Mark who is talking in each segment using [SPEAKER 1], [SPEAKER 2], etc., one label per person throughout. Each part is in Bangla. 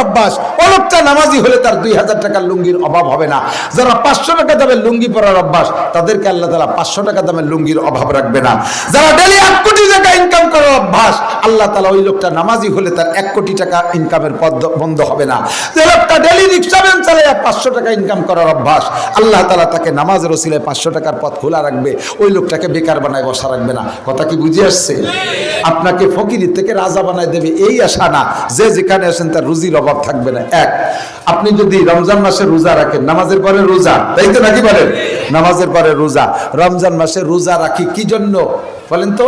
[SPEAKER 1] অভ্যাস অলোকটা নামাজি হলে তার দুই হাজার টাকার লুঙ্গির অভাব হবে না। যারা পাঁচশো টাকা দামের লুঙ্গি পরার অভ্যাস, তাদেরকে আল্লাহ তালা পাঁচশো টাকা দামের লুঙ্গির অভাব রাখবে না। যারা ডেলি এক কোটি টাকা ইনকাম করার অভ্যাস, আল্লাহ তালা ওই লোকটা নামাজি হলে তার এক কোটি টাকা ইনকামের পথ বন্ধ হবে না। যে লোকটা ডেলি রিক্সা ভ্যান চালায় পাঁচশো টাকা ইনকাম করার অভ্যাস, আল্লাহ তালা তাকে নামাজের ওসিলায় পাঁচশো টাকার পথ খোলা রাখবে। ওই লোকটাকে বেকার বানায় বসা রাখবে না। কথা কি বুঝে আসছে? আপনাকে ফকিরি থেকে রাজা বানায় দেবে, এই আশা না। যে যেখানে আসেন তার রুজির অভাব থাকবে না। এক, আপনি যদি রমজান মাসে রোজা রাখেন, নামাজের পরে রোজা, তাই তো নাকি বলেন? নামাজের পরে রোজা, রমজান মাসে রোজা রাখি কি জন্য? বলেন তো,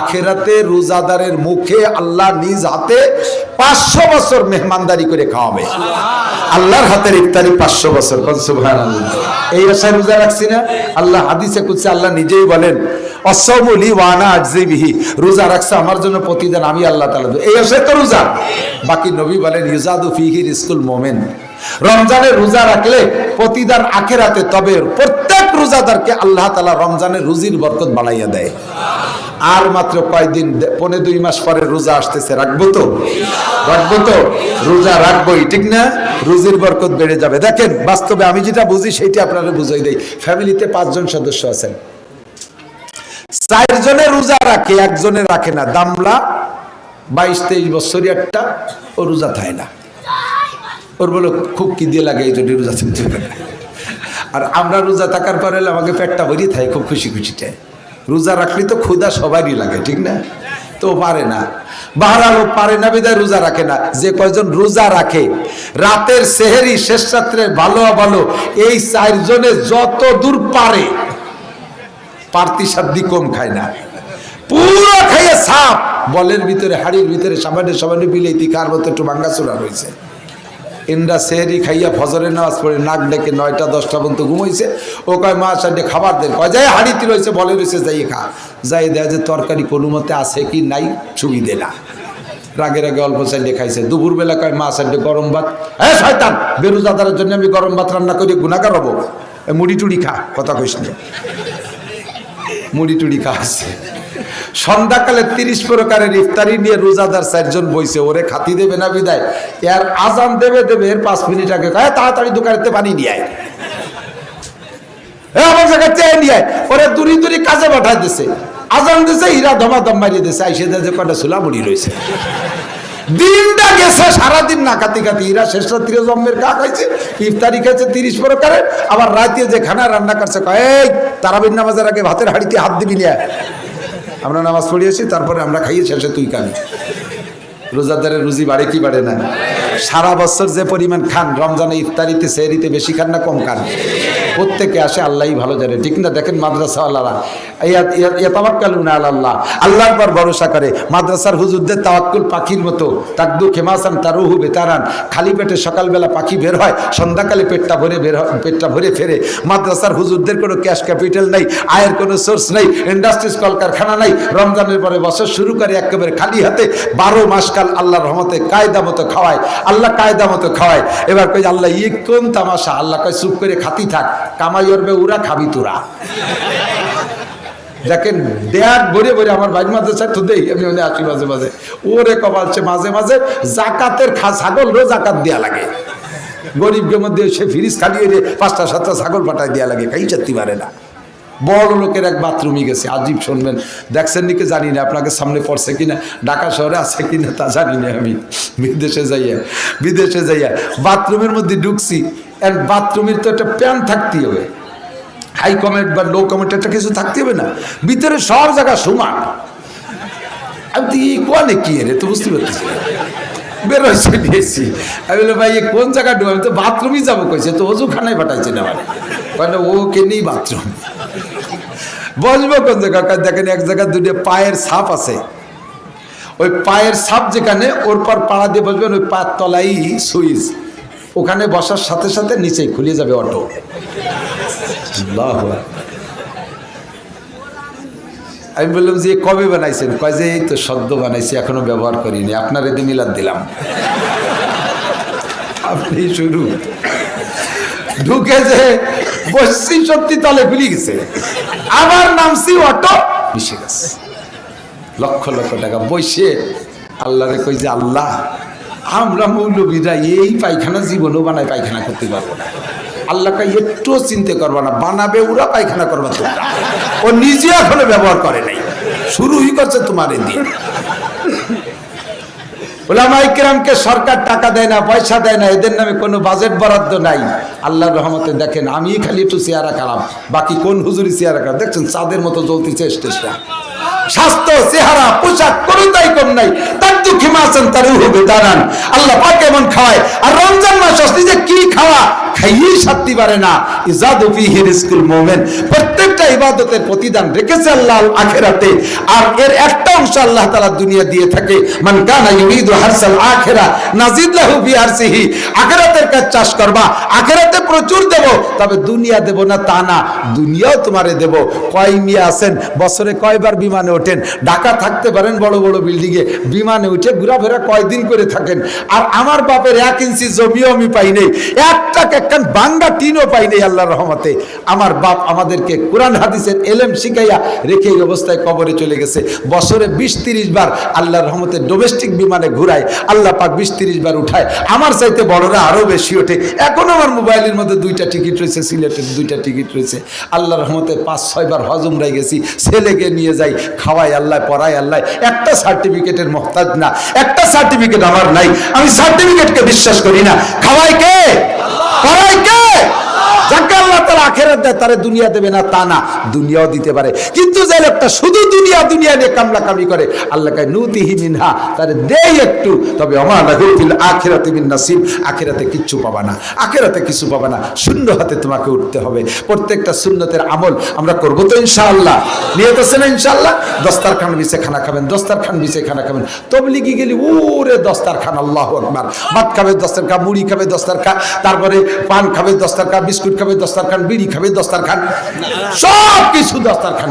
[SPEAKER 1] আখেরাতে রোজাদারের মুখে আল্লাহ নিজ হাতে পাঁচশো বছর মেহমানদারি করে খাওয়াবে। আল্লাহর হাতের ইফতারি পাঁচশো বছর এই আশায় রোজা রাখছি না? আল্লাহ হাদিসে কুচ্ছে আল্লাহ নিজেই বলেন অসমলি ওয়ানা আজবিহি রোজা রাখছে আমার জন্য প্রতিদিন, আমি আল্লাহ দেব। এই তো রোজা। বাকি নবী বলেন, ইউজাদু ফিহির স্কুল মোমেন। রমজানে রোজা রাখলে প্রতিদান তবে প্রত্যেক রোজাদারকে আল্লাহ তাআলা রমজানের রুজির বরকত বাড়াইয়া দেয়। আর মাত্র কয়দিন দে- পৌনে দুই মাস পরে রোজা আসতেছে, রাখব তো? রাখব তো? রোজা রাখবোই, ঠিক না? রুজির বরকত বেড়ে যাবে। দেখেন, বাস্তবে আমি যেটা বুঝি সেইটা আপনারা বুঝাই দেই। ফ্যামিলিতে পাঁচজন সদস্য আছেন। চারজনে রোজা রাখে, একজনে রাখে না। দামলা বাইশ তেইশ বছরই একটা, ও রোজা থাকে না। ওর বলে, খুব কি দিয়ে লাগে এই জন্য রোজা থাকতে আর আমরা রোজা থাকার পরে আমাকে পেটটা ভরিয়ে থাকে খুব খুশি খুশিতে রোজা রাখলে তো ক্ষুধা সবারই লাগে, ঠিক না? তো পারে না। বাহারাল পারে না, বিদায় রোজা রাখে না। যে কয়জন রোজা রাখে, রাতের সেহেরি, শেষ রাত্রে ভালো ভালো, এই চারজনে যত দূর পারে পার্তি সাধ্য কম খায় না। পুরো খাইয়ে সাপ। বলের ভিতরে, হাড়ির ভিতরে সামান্য সামান্য বিলেতি কার মতো একটু ভাঙ্গা চূড়া রয়েছে। ইন্দ্রা সেহরি খাইয়া ফজরের নামাজ পড়ে, নাক ডেকে নয়টা, দশটা পর্যন্ত ঘুমাইছে। ও কয়, মা, সাইডে খাবার দেন। কয়, যাই হাড়িতে রয়েছে বলে রয়েছে যাই, খা। যাই দেয় যে তরকারি কোনো মতে আছে কি নাই সুবিধে না। রাগে রাগে অল্প সাইডে খাইছে। দুপুরবেলা কয়, মা, সাইডে গরম ভাত। হ্যাঁ শয়তান, বেরোজাদারের জন্য আমি গরম ভাত রান্না করি গুণাগার হব। মুড়ি টুড়ি খা, কথা কইস না। মুড়ি টুড়ি খাওয়াচ্ছে। সন্ধ্যাকালে তিরিশ প্রকারের ইফতারি নিয়ে রোজাদার চারজন বইছে, ওরে খাতি দেবে না বিদায়? এর আজান দেবে দেবে, এর পাঁচ মিনিট আগে তাড়াতাড়ি দোকানেতে পানি নিয়ে আয়। আমার জায়গায় চেয়ে নিয়ে আয়। ওরে দূরি কাজে দিছে। আজান দিছে হীরা মারিয়ে দিছে। আইসে যে কটা সুলা মুড়ি রয়েছে দিনটা গেছে, সারাদিন না কাতি কাতি এরা শেষ রাত্রি জন্মের কা খাইছে, ইফতারি খাইছে তিরিশ প্রকারে, আবার রাতে যে খানা রান্না করছে কয়েক তারাবিন নামাজের আগে ভাতের হাড়িতে হাত দিবি নিয়ে আমরা নামাজ পড়িয়েছি, তারপরে আমরা খাইয়ে শেষে তুই কান রোজাদারের রুজি বাড়ে কি বাড়ে না? সারা বছর যে পরিমাণ খান, রমজানে ইফতারিতে, সেহরিতে বেশি খান না কম খান? প্রত্যেকে আসে, আল্লাহই ভালো জানে। ঠিক না? দেখেন মাদ্রাসা আল্লাহ ইয়াতাওয়াক্কালুনা আলাল্লাহ। আল্লাহর পর ভরসা করে। মাদ্রাসার হুজুরদের তাওয়াক্কুল পাখির মতো। তাকদু খেমাসান তারুহু বেতারান। খালি পেটে সকালবেলা পাখি বের হয়, সন্ধ্যাকালে পেটটা ভরে বের পেটটা ভরে ফেরে। মাদ্রাসার হুজুরদের কোনো ক্যাশ ক্যাপিটাল নেই, আয়ের কোনো সোর্স নেই, ইন্ডাস্ট্রিজ, কলকারখানা নেই। রমজানের পরে বছর শুরু করে একেবারে খালি হাতে। বারো মাস কাল আল্লাহর রহমতে কায়দা মতো খাওয়ায়। আল্লাহ কায়দা মতো খাওয়ায়। এবার কই আল্লাহ ই কোন তামাশা? আল্লাহ কয়, চুপ করে খাতি থাক, কামাই করবে উরা খাবি তোরা। দেখেন, দেয়ার ভরে ভরে আমার বাইর মাঝে তো দেই, আমি মনে আসি মাঝে মাঝে। ওরে কবালছে মাঝে মাঝে জাকাতের খা ছাগল রো জাকাত দেয়া লাগে। গরিবকে মধ্যে সে ফিরিস খালিয়ে রে পাঁচটা, সাতটা ছাগল পাঠায় দেয়া লাগে খাই চারতে পারে না। বড় লোকের এক বাথরুমে গেছে। আজীব শুনবেন। দেখছেন নাকি? জানি না। আপনাকে সামনে পড়ছে কিনা? ঢাকা শহরে আছে কিনা তা জানি না আমি। বিদেশে যাইয়া বিদেশে যাইয়া বাথরুমের মধ্যে ঢুকছি। এন্ড বাথরুমের তো একটা প্যান থাকতে হবে। হাই কমেন্ট বা লো কমেন্ট একটা কিছু থাকতে হবে না। ভিতরে সব জায়গা সমান। আমি তো কোয়ানে কি রে? তো বুঝতে পারতেছি না। বের হয়েছে নিয়েছি আমি বললাম, ভাই কোন জায়গা ঢুক আমি তো বাথরুমই যাব, কইছে। তো অজু খানায় পাঠাইছে না মানে ও কেনেই বাথরুম? বসবো কোন জায়গা দেখেন, এক জায়গায় দুটো পায়ের ছাপ আছে। ওই পায়ের সাপ যেখানে, ওর পর পাড়া দিয়ে বসবেন, ওই পায়ের তলাই সুইচ। ওখানে বসার সাথে সাথে নিচে খুলে যাবে অটো। আমি বললাম যে, কবে বানাইছেন? কয় যে, এই তো সদ্য বানাইছি, এখনও ব্যবহার করিনি। আপনার এতে মিলাদ দিলাম। আপনি শুরু। ঢুকে যে বসছি, সত্যি তলে খুলে গেছে। আবার নামছি, অটো মিশে গেছে। লক্ষ লক্ষ টাকা বসে আল্লাহরে কই যে, আল্লাহ, আমরা মৌলবীরা এই পায়খানা জীবনও বানায় পায়খানা করতে পারব না। আল্লাহকে একটুও চিন্তা করব না, বানাবে ওরা, পায়খানা করবে তোমরা। ও নিজে এখনও ব্যবহার করে নাই। শুরুই করছে তোমার দিয়ে। ওলামাই সরকার টাকা দেয় না, পয়সা দেয় না, এদের নামে কোনো বাজেট বরাদ্দ নাই। আল্লাহর রহমতে দেখেন, আমি খালি একটু চেয়ারা খারাপ, বাকি কোন হুজুরি চেয়ারা খারাপ? দেখছেন, চাঁদের মতো জ্বলতেছে স্টেশন স্বাস্থ্য, চেহারা, পোশাক কোনো তাই কম নাই। দুঃখে তার হবে দাঁড়ান আল্লাহ পাক এমন খাওয়ায়, আর রমজান মাস আসলে যে কি খাওয়া, খাইয়েই পারে না। প্রত্যেকটা ইবাদতের প্রতিদান রেখেছে আল্লাহ আখেরাতে। আর এর একটা অংশ আল্লাহ দুনিয়া দিয়ে থাকে, মান কানা হারসাল কাজ চাষ করবা, আখিরাতে প্রচুর দেব, তবে দুনিয়া দেব না তা না, দুনিয়াও তোমারে দেব। কয় মিয়া আছেন? বছরে কয়বার বিমানে ওঠেন? ঢাকা থাকতে পারেন বড় বড় বিল্ডিং এ বিমানে উঠে ঘোরাফেরা কয়দিন করে থাকেন? আর আমার বাপের এক ইঞ্চি জমিও আমি পাই নেই। একটা একখান বাঙ্গা টিনও পাই নেই আল্লাহর রহমতে। আমার বাপ আমাদেরকে কোরআন হাদিসের এলেম শিখাইয়া রেখে এই অবস্থায় কবরে চলে গেছে। বছরে বিশ তিরিশ বার আল্লাহর রহমতে ডোমেস্টিক বিমানে ঘুরায়, আল্লাহ পাক বিশ তিরিশ বার উঠায়। আমার চাইতে বড়রা আরও বেশি ওঠে। এখন আমার মোবাইলের মধ্যে দুইটা টিকিট রয়েছে, সিলেটের দুইটা টিকিট রয়েছে। আল্লাহর রহমতে পাঁচ ছয়বার হজমরাই গেছি। ছেলেকে নিয়ে যাই, খাওয়াই আল্লাহ, পড়াই আল্লাহ। একটা সার্টিফিকেটের মহতাজ না একটা সার্টিফিকেট আমার নাই। আমি সার্টিফিকেটকে বিশ্বাস করি না। খাওয়াই কে? খাওয়াই কে? আখেরাত দেয়, তারে দুনিয়া দেবে না, তা না, দুনিয়াও দিতে পারে। কিন্তু যে লোকটা শুধু দুনিয়া দুনিয়া নিয়ে করে তারে একটু, তবে আখেরাতে আখেরাতে কিচ্ছু পাবা না, আখেরাতে কিছু পাবা না, শূন্য হাতে তোমাকে উঠতে হবে। প্রত্যেকটা আমল আমরা করব তো ইনশাআল্লাহ। ইনশাআল্লাহ? দস্তারখান বিছে খানা খাবেন, দস্তারখান বিছে খানা খাবেন। তবলিগি গেলি ওরে দস্তারখান, আল্লাহ ভাত খাবে দস্তারখা মুড়ি খাবে দস্তারখা তারপরে পান খাবে দস্তারখা বিস্কুট খাবে দস্তার খান বিড়ি খাবে দস্তারখান। সব কিছু দস্তারখান।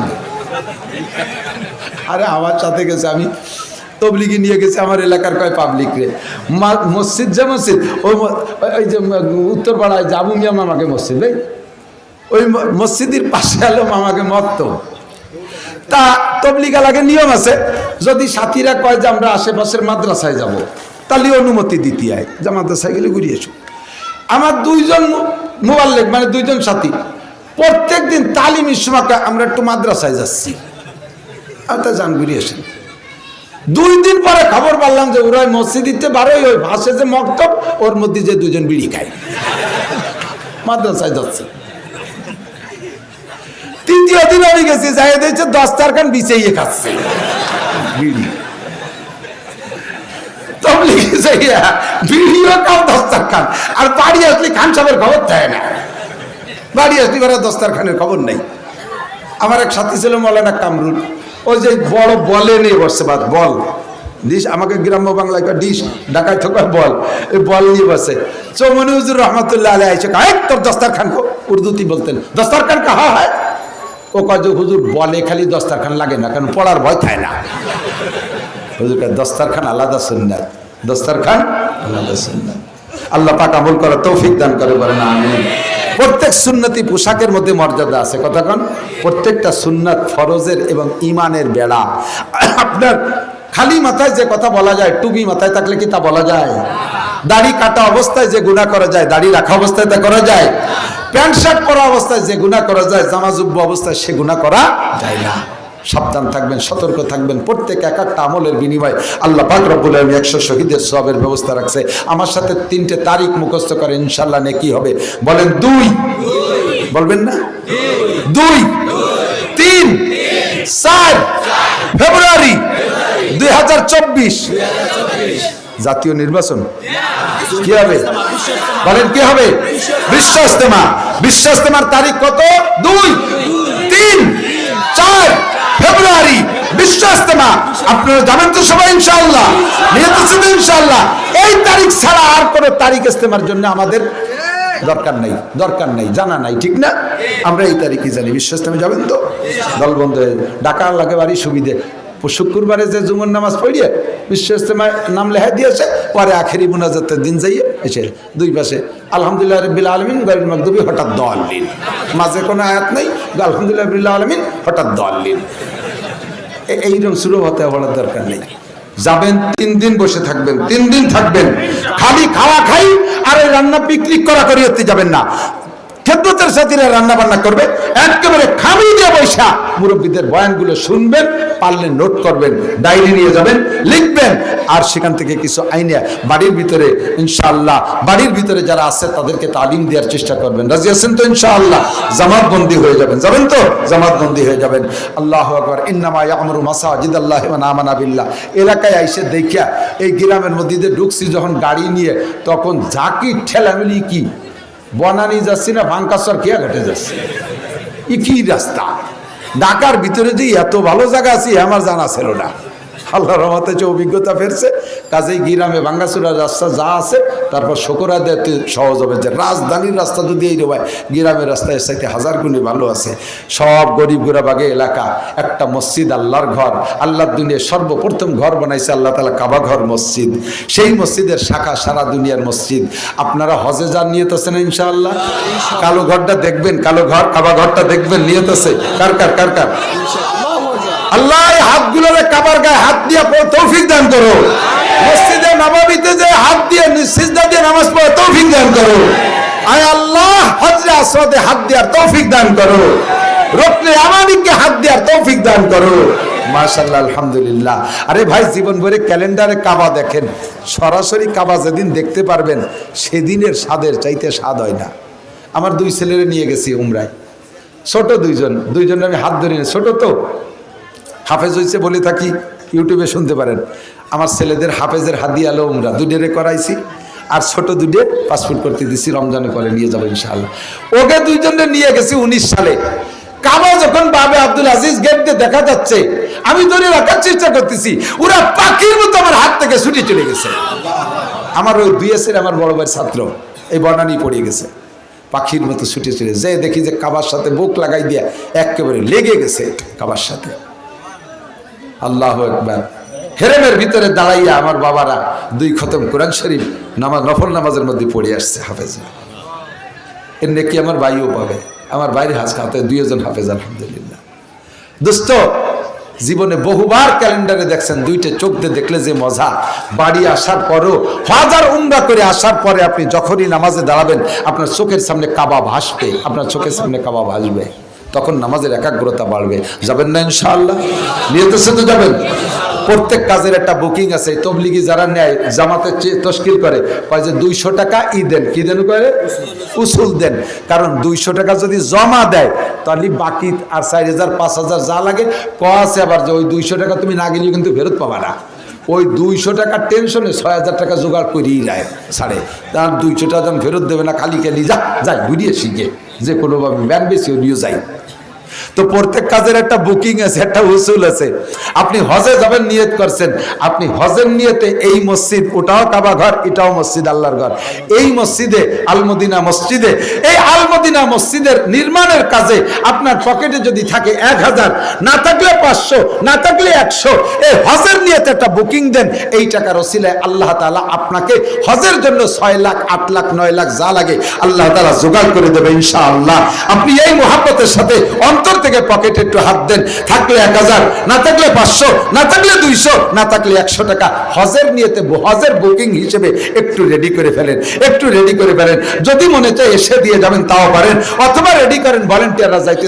[SPEAKER 1] আরে আমার সাথে গেছে আমি। তবলিগি নিয়ে গেছে আমার এলাকার কয় পাবলিক রে। মসজিদ যে মসজিদ ওই ওই যে উত্তর পাড়ায় জাবু মিয়া মামাকে মসজিদ ভাই ওই মসজিদের পাশে আলো মামাকে মত তা। তবলিগা লাগে নিয়ম আছে, যদি সাথীরা কয় যে আমরা আশেপাশের মাদ্রাসায় যাব, তাহলে অনুমতি দিতে হয় যে মাদ্রাসায় গেলে ঘুরিয়ে এসো। আমার দুইজন মোবাল্লেক মানে দুইজন সাথী। প্রত্যেক দিন তালিম ইসমাকে আমরা একটু মাদ্রাসায় যাচ্ছি। তা ঘুরিয়ে আসেন। দুই দিন পরে খবর পারলাম যে ওরা মসজিদিতে বারোই ওই ভাসে যে মক্তব, ওর মধ্যে যে দুজন বিড়ি খায়। মাদ্রাসায় যাচ্ছে। তৃতীয় দিন আমি গেছি যাই দেখছে দশটার খান বিছাইয়ে খাচ্ছে। বিড়ি। তবলিগি যাইয়া বিড়িও কাল দশটার খান আর বাড়ি আসলে খান সাহেবের খবর দেয় না। বাড়ি আসলে এবার দশটার খানের খবর নেই। আমার এক সাথী ছিল মৌলানা কামরুল। ওই যে বড় বলে নিয়ে বসছে বাদ বল। ডিশ আমাকে গ্রাম্য বাংলায় কয় ডিশ ঢাকায় থাকার বল। এই বল নিয়ে বসে চৌমনি হুজুর রহমতুল্লাহ আলাই এসে কয় "এই, তোর দস্তার খান কো উর্দুতি বলতেন দস্তার খান কাহা হয়। ও কয় যে হুজুর বলে খালি দস্তার খান লাগে না কারণ পড়ার ভয় থাকে না। হুজুর দস্তার খান আলাদা সুন্নাত দস্তার খান আল্লাহ পাক আমল করার তৌফিক দান করে বলেন আমিন। প্রত্যেক সুন্নতি পোশাকের মধ্যে মর্যাদা আছে। কন। প্রত্যেকটা সুন্নত ফরজের এবং ইমানের বেড়া। আপনার খালি মাথায় যে কথা বলা যায় টুবি মাথায় থাকলে কি তা বলা যায়? দাড়ি কাটা অবস্থায় যে গুণা করা যায়, দাড়ি রাখা অবস্থায় তা করা যায়? প্যান্ট শার্ট পরা অবস্থায় যে গুণা করা যায়, জামা জুব্ব অবস্থায় সে গুণা করা যায় না। সাবধান থাকবেন, সতর্ক থাকবেন। প্রত্যেক এক একটা আমলের বিনিময়ে আল্লাহ পাক রব্বুল আলমী একশো শহীদের সবের ব্যবস্থা রাখছে। আমার সাথে তিনটে তারিখ মুখস্থ করে ইনশাল্লাহ নে কি হবে। বলেন দুই। বলবেন না? দুই। তিন। চার। ফেব্রুয়ারি দুই হাজার চব্বিশ। জাতীয় নির্বাচন। কি হবে? বলেন কি হবে? বিশ্ব ইস্তেমা বিশ্ব ইস্তেমার তারিখ কত? দুই। তিন। চার। ফেব্রুয়ারি বিশ্ব ইস্তেমা আপনারা জানেন তো সবাই ইনশাআল্লাহ নিয়ত আছে ইনশাআল্লাহ। এই তারিখ ছাড়া আর কোনো তারিখ ইস্তেমার জন্য আমাদের দরকার নাই দরকার নাই, জানা নাই, ঠিক না? আমরা এই তারিখে জানি বিশ্ব ইস্তেমে যাবেন তো? দলবন্ধ হয়ে ডাকা লাগে বাড়ি সুবিধে। শুক্রবারে যে জুমন নামাজ পড়িয়ে বিশ্ব ইস্তেমায় নাম লেখা দিয়েছে, পরে আখেরি মুনাজাতের দিন যাইয়ে এসে দুই পাশে আলহামদুলিল্লাহ রবিল আলমিন, গরিব মকদুবি হঠাৎ দলিন মাঝে কোনো আয়াত নেই, আলহামদুলিল্লাহ রবিল আলমিন হঠাৎ দলিন এইরকম শুরু হতে বলার দরকার নেই। যাবেন, তিন দিন বসে থাকবেন, তিন দিন থাকবেন। খালি খাওয়া খাই, আর রান্না পিকনিক করা করি যাবেন না। খেদমতের সাথীরা রান্না বান্না করবে, একেবারে খামি দিয়ে বৈশা। মুরব্বীদের বয়ানগুলো শুনবেন, পারলে নোট করবেন ডায়েরি নিয়ে যাবেন, লিখবেন। আর সেখান থেকে কিছু আইনে বাড়ির ভিতরে, ইনশাআল্লাহ, বাড়ির ভিতরে যারা আছে তাদেরকে তালিম দেওয়ার চেষ্টা করবেন। রাজি আছেন তো ইনশাআল্লাহ? জামাত বন্দি হয়ে যাবেন। যাবেন তো? জামাত বন্দি হয়ে যাবেন। আল্লাহ আকবার। ইন্নামা এলাকায় আইসে দেখিয়া এই গ্রামের মধ্যে ঢুকছি, যখন গাড়ি নিয়ে, তখন ঝাঁকি ঠেলামিলি কি? বনানি যাচ্ছি না, ভাঙ্কাসর কিয়া ঘাটে যাচ্ছে। ই কি রাস্তা। ঢাকার ভিতরে যে এত ভালো জায়গা আছি আমার জানা ছিল না। আল্লাহ রহমতে যে অভিজ্ঞতা ফেরছে কাজেই গিরামে ভাঙ্গাচুরা রাস্তা যা আছে, তারপর শকরা দিতে সহজ হবে। যে রাজধানীর রাস্তা যদি এই রবায় গিরামের রাস্তায় সাথে হাজার গুণে ভালো আছে। সব গরিব গোরাবাগে এলাকা, একটা মসজিদ, আল্লাহর ঘর। আল্লাহর দুনিয়ায় সর্বপ্রথম ঘর বানাইছে আল্লাহ তালা কাবা ঘর মসজিদ। সেই মসজিদের শাখা সারা দুনিয়ার মসজিদ। আপনারা হজে যান, নিয়ত আছেন ইনশাআল্লাহ? কালো ঘরটা দেখবেন, কালো ঘর, কাবা ঘরটা দেখবেন, নিয়ত আছে? কার কার কার কার? আল্লাহ হাতগুলোরে কাবার গায়ে হাত দিয়ে তৌফিক দান করো। মসজিদে নবাবিতে যে হাত দিয়ে সিজদা দিয়ে নামাজ পড়ে তৌফিক দান করো। আয় আল্লাহ, হজরে আসরাতে হাত দেওয়ার তৌফিক দান করো। রকনে আমানিকে হাত দেওয়ার তৌফিক দান করো। মাশাল্লাহ আলহামদুলিল্লাহ। আরে ভাই, জীবন ভরে ক্যালেন্ডারে কাবা দেখেন। সরাসরি কাবা যেদিন দেখতে পারবেন, সেদিনের স্বাদের চাইতে স্বাদ হয় না। আমার দুই ছেলেরে নিয়ে গেছি উমরায়। ছোট দুইজন। দুইজনের আমি হাত ধরে। ছোট তো। হাফেজ হয়েছে বলে থাকি। ইউটিউবে শুনতে পারেন। আমার ছেলেদের হাফেজের হাদি আলো উমরা দুডেরে করাইছি, আর ছোট দুডে পাসপোর্ট করতে দিছি, রমজানে করে নিয়ে যাব ইনশাআল্লাহ। ওকে দুইজনে নিয়ে গেছি উনিশ সালে। কাবা যখন বাবে আব্দুল আজিজ গেট দেখা যাচ্ছে, আমি ধরে রাখার চেষ্টা করতেছি, ওরা পাখির মতো আমার হাত থেকে ছুটে চলে গেছে। আমার ওই বিএসের আমার বড় ভাইয়ের ছাত্র, এই বর্ণানি পড়ে গেছে। পাখির মতো ছুটে চলে, যে দেখি যে কাবার সাথে বুক লাগাই দিয়ে একেবারে লেগে গেছে কাবার সাথে। আল্লাহ একবার হেরেমের ভিতরে দাঁড়াইয়া আমার বাবারা দুই খতম কোরআন শরীফ, নামাজ, নফল নামাজের মধ্যে পড়ে আসছে হাফেজ। এর নাকি আমার ভাইও পাবে। আমার বাইরে হাজ খাতে দুইজন হাফেজ, আলহামদুলিল্লাহ। দোস্ত, জীবনে বহুবার ক্যালেন্ডারে দেখছেন, দুইটা চোখ দিয়ে দেখলে যে মজা। বাড়ি আসার পরও, হাজার উমরা করে আসার পরে আপনি যখনই নামাজে দাঁড়াবেন, আপনার চোখের সামনে কাবাব হাসবে, আপনার চোখের সামনে কাবাব হাসবে। তখন নামাজের একাগ্রতা বাড়বে। যাবেন না ইনশাআল্লাহ? নিয়তের তো যাবেন? প্রত্যেক কাজের একটা বুকিং আছে। তবলিগি যারা নেয় জামাতে তশকিল করে, কয় যে দুইশো টাকা ই দেন। কি দেন করে উসুল দেন। কারণ দুইশো টাকা যদি জমা দেয়, তাহলে বাকি আর চার হাজার, পাঁচ হাজার যা লাগে ক আছে আবার যে ওই দুইশো টাকা তুমি না গেলেও কিন্তু ফেরত পাবা না। ওই দুইশো টাকার টেনশনে ছয় হাজার টাকা জোগাড় করিয়ে নেয় ছাড়ে। তার দুইশো টাকা যখন ফেরত দেবে না, খালি খালি যা, যাই ঘুরিয়ে শিখে। যে কোনোভাবে ব্যাগ বেশি নিয়ে যাই তো প্রত্যেক কাজের একটা বুকিং আছে, একটা উসুল আছে। আপনি হজে যাবেন, নিয়ত করছেন। আপনি হজের নিয়তে এই মসজিদ, ওটাও কাবা ঘর, এটাও মসজিদ, আল্লাহর ঘর। এই মসজিদে, আলমদিনা মসজিদে, এই আলমদিনা মসজিদের নির্মাণের কাজে আপনার পকেটে যদি থাকে এক হাজার, না থাকলে পাঁচশো, না থাকলে একশো, এই হজের নিয়তে একটা বুকিং দেন, এই টাকার ওসিলায় আল্লাহ তাআলা আপনাকে হজের জন্য ছয় লাখ, আট লাখ, নয় লাখ যা লাগে, আল্লাহ তালা জোগাড় করে দেবে ইনশাআল্লাহ। আপনি এই মহাব্বতের সাথে অন্তর থেকে পকেটে একটু হাত দেন। থাকলে এক হাজার, না থাকলে পাঁচশো, না থাকলে দুইশো, না থাকলে একশো টাকা। হজের নিয়েতে হজের বুকিং হিসেবে একটু রেডি করে ফেলেন, একটু রেডি করে ফেলেন। যদি মনে চায় এসে দিয়ে যাবেন, তাও পারেন। অথবা রেডি করেন ভলেন্টিয়াররা যাইতে